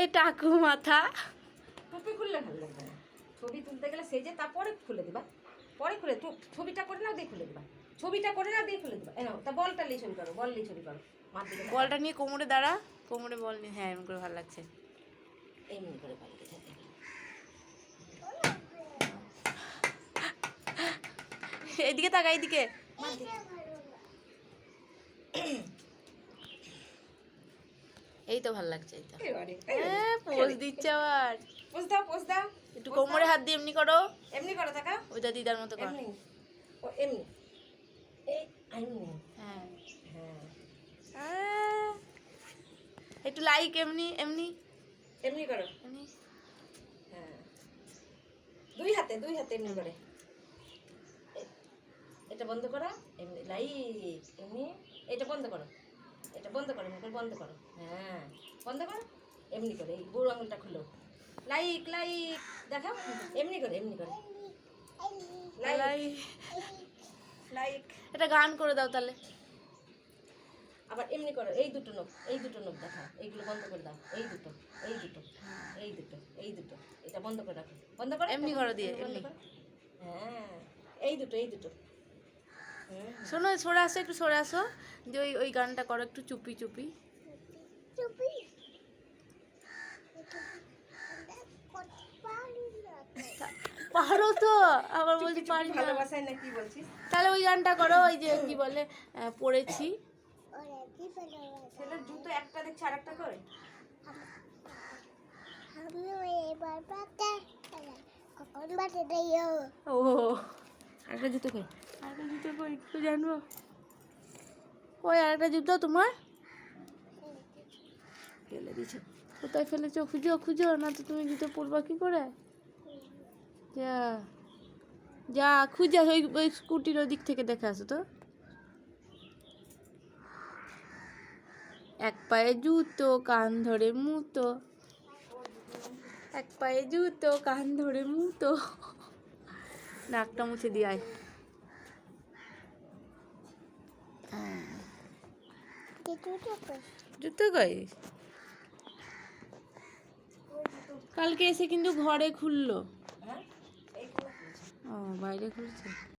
এ টাকু মাথা। টুপি খুললে ভালো লাগবে না। ছবি তুলতে গেলে সেজে তারপরে খুলে দিবা। পরে খুলে তো ছবিটা করে নাও দিয়ে খুলে দিবা। ছবিটা করে নাও দিয়ে খুলে দিবা। এ তা বলটা নিয়ে ছবি করো বল নিয়ে ছবি করো। বলটা নিয়ে কোমরে দাঁড়া কোমরে বল নিয়ে হ্যাঁ এমন করে ভালো লাগছে। এমনি করে বল দিকে থাকে এইদিকে তাকা এইদিকে মার দিকে এই তো ভালো লাগছে এই তো। হ্যাঁ পোজ দিচ্ছে আবার। পোজ দাও পোজ দাও। একটু কোমরে হাত দিয়ে এমনি করো। এমনি করো থাকা। ওইটা দিদার মতো কর। এমনি। ও এমনি। হ্যাঁ। হ্যাঁ। একটু লাইক এমনি এমনি। এমনি করো। এমনি। হ্যাঁ। দুই হাতে দুই হাতে এমনি করে। এটা বন্ধ করো এমনি লাইক এমনি। এটা বন্ধ করো। এটা বন্ধ করো করে বন্ধ করো। হ্যাঁ বন্ধ করো। এমনি করে এই বুড়ো আঙুলটা খুলো। লাইক লাইক দেখাও। এমনি করে এমনি করে। লাইক। লাইক। লাইক এটা গান করে দাও তাহলে। আবার এমনি করো এই দুটো নখ এই দুটো নখ দেখাও। এইগুলো বন্ধ করে দাও। এই দুটো এই দুটো এই দুটো এই দুটো। এটা বন্ধ করে রাখো। বন্ধ করো? এমনি করো দিয়ে, এমনি। করো। হ্যাঁ এই দুটো এই দুটো। শোনো সরে আসো একটু সরে আসো। যে ওই ওই গানটা করো একটু চুপি চুপি। পারো তো আবার বলছি পারি না। তাহলে ওই গানটা করো ওই যে কি বলে পড়েছি। ছেলের জুতো একটা দেখছি আর একটা করে ও একটা জুতো কই? আরেকটা জুতো কই? একটু জানব। ওই আরেকটা জুতো তোমার? ফেলে দিয়েছে। কোথায় ফেলেছো? খুঁজো খুঁজো না তো তুমি জুতো পরবা কি করে? যা যা খুঁজে ওই ওই স্কুটির ওই দিক থেকে দেখে আসো তো। এক পায়ে জুতো কান ধরে মুতো। এক পায়ে জুতো কান ধরে মুতো। নাকটা মুছে দিয়ে আয়। জুতো কই? কালকে এসে কিন্তু ঘরে খুললো। ও বাইরে খুলছে?